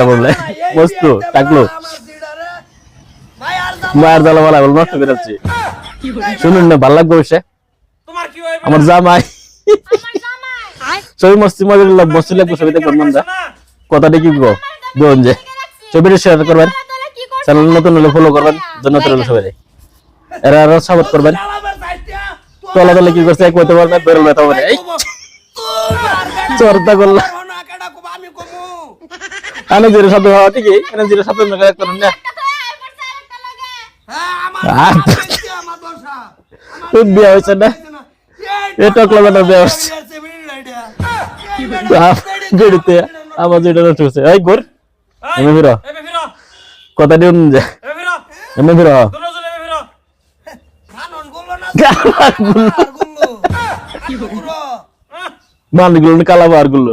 না বললে। বস্তু জ্বালা বলা বল, নষ্ট করে যাচ্ছি শুনুন না, ভালো লাগবে সে আমার জামাই। ছবি মস্তি মজা মস্তি লাগবে ছবি দেখবেন মন্দা কথাটা কি যে, ছবিটা শেয়ার করবেন। চ্যানেল নতুন হলে ফলো করবেন জন্য এরা আরও সাপোর্ট করবেন। তলা তলা কি করছে, এক হইতে পারবে বেরোল ব্যথা পারে এনার্জির সাথে হওয়া ঠিকই এনার্জির সাথে মেঘা করুন না তোর বিয়ে হয়েছে না? এটা ক্লাবের বিয়ে হচ্ছে গড়িতে আমার যেটা নষ্ট হচ্ছে এই গোর এমনি ফিরো কথা দিন যে। এবে ফিরো মানগুলো কালাবারগুলো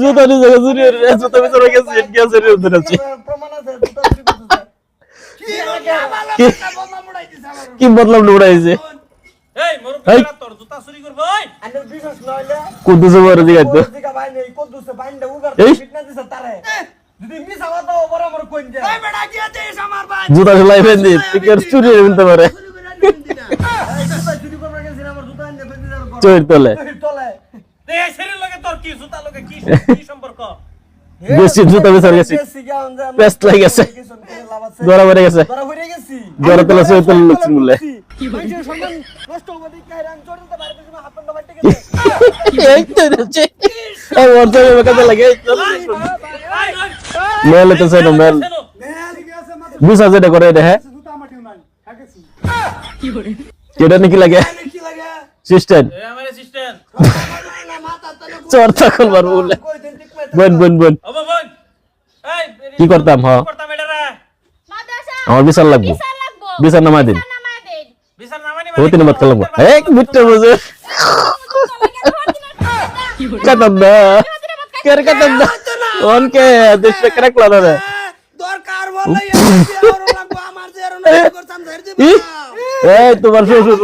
জুতা নিয়ে জায়গা চুরি হয়ে গেছে, জুতা ভিতরে গেছে গিয়া চুরি হতে যাচ্ছে প্রমাণ আছে জুতা চুরি করতেছে কি বদলাম উড়াইছে এই মরু তোর জুতা চুরি করব ওই বিশ্বাস নইলে কুদ্দুস বড় দিকে তো দিকা ভাই নেই কদ্দুসে বাইন্দা উগার ফিটনেস দিছে তারে জুতা সেলাই চুরি ফেলতে পারে। এই জুতা চুরি গেছি ফেলতে কথা চোর তলে। তলে। কি জুতা লাগে কি কি সম্পর্ক? গেছি জুতা বিচার গেছি। পেস্ট লাগে গেছে গড়া বেড়ে গেছে। ধরা হয়ে গেছি। গড়া তলে চোর তলে হবে চড়তে হাত পা গেছে। এই তো যাচ্ছে। এই ওর তো কাছে লাগে এই তো। ওই মেল বিশ হাজার করে আমার টিউ নাই নাকি লাগে? সিস্টেম এই আমার তলে চোর তখন মারবো বলে। বোন বোন বোন কি করতাম, হ? আমার বিশাল লাগবো। বিশাল নামাই দিন। ও তিন মত খেলব এক বুঝতে বুঝে কাটাম না। কের কাটাম না? অনকে দেশ ক্র্যাক লানা রে? দরকার বলে আমার যে আর না করতাম ধরে এই তোমার শ্বশুর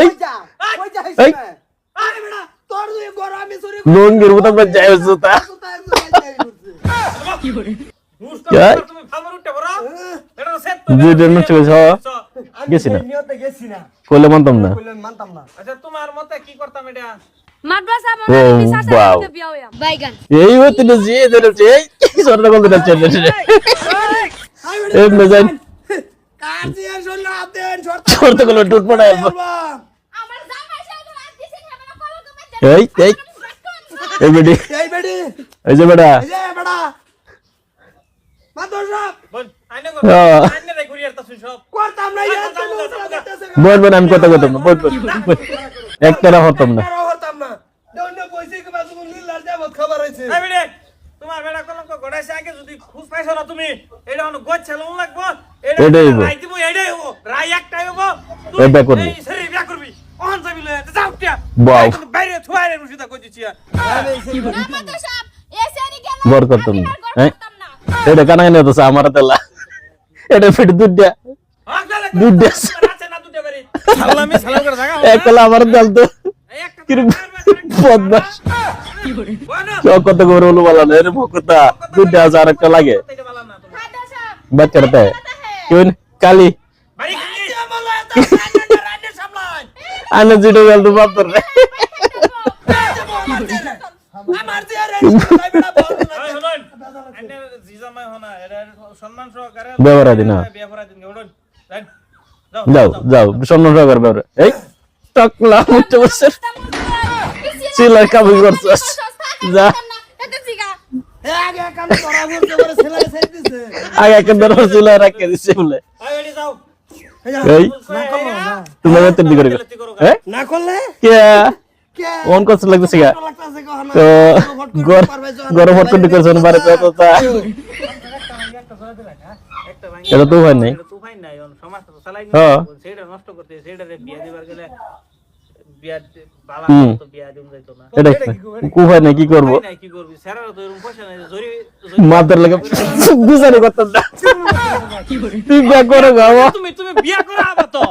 এই, এই। লঙ্গির মতো আমরা যাই জুতা গেছি না। কইলে মানতাম না। কইলে মানতাম না। আচ্ছা তোমার মতে কি করতাম এটা? মনে এই হতে যে ধরেছে এই সরটা বলতে না চেন এই মেজাইন কার দিয়ে শুনলো? আপনি ছোটগুলো টুট পড়ায় আমার জামাই সাহেব রাত দিছে খাবে না কল তো এই এই। এই বেডি এই বেডি যে যে আমি কথা কইতাম না। বোন বোন বোন। এক তারা হতাম না। কারও হতাম না দন্ড পয়সা কি বাজু নীলার যাবত খবর হইছে এই বেড়ে তোমার বেড়া কলঙ্ক গড়াইছে আগে যদি খুশ পাইছো না তুমি এটা কানা কেন হতো আমার তেলা এটা ফিট দুধটা দুধ দেশ। আছে না দুধে বাড়ি। সালামি সালাম করে জায়গা এক তেলা আমার তেল তো। বদমাস কত করে হলো বলা না? এর ভকতা দুধটা আছে আর একটা লাগে বাচ্চাটা কেউ কালি। বাড়ি খালি। বলো এত রান্না রান্না সামলাই আনে জিডো গেল তো বাপ তোর আমার যে আর এই বেটা বল না এই শুনুন আন্নে জিজামাই হনা এটা সম্মান সহকারে বিয়া করা দিন, হ্যাঁ। বিয়া করা দিন যাও যাও সম্মান সহকারে এই টকলা করছস যা। আগে একটা দরবার চিলাই রাখে দিছে বলে। আই বেড়ি যাও এই না করল না তুমি এত দি করে না করলে? কে? কে? অন কষ্ট লাগতেছে গা। তো গর- গরম হট করতে করছেন বারে তো তো তা এটা তো হয় নাই। এটা তো উপায় নাই অন সমাজটা তো চালাই হ্যাঁ। সেটা নষ্ট করতে সেটা বিয়া দিবার গেলে বিয়া দি- বালা হুম। তো বিয়া দিম যাইতো না। এটা কুফাই নাই? কি করব? উপায় নাই কি করবি? স্যারেরও তো এরকম পয়সা নাই যে জরি জরি- মাথার লাগে। বিচারে করতাম না। তুই বিয়া করো তুমি তুমি বিয়া করে তো।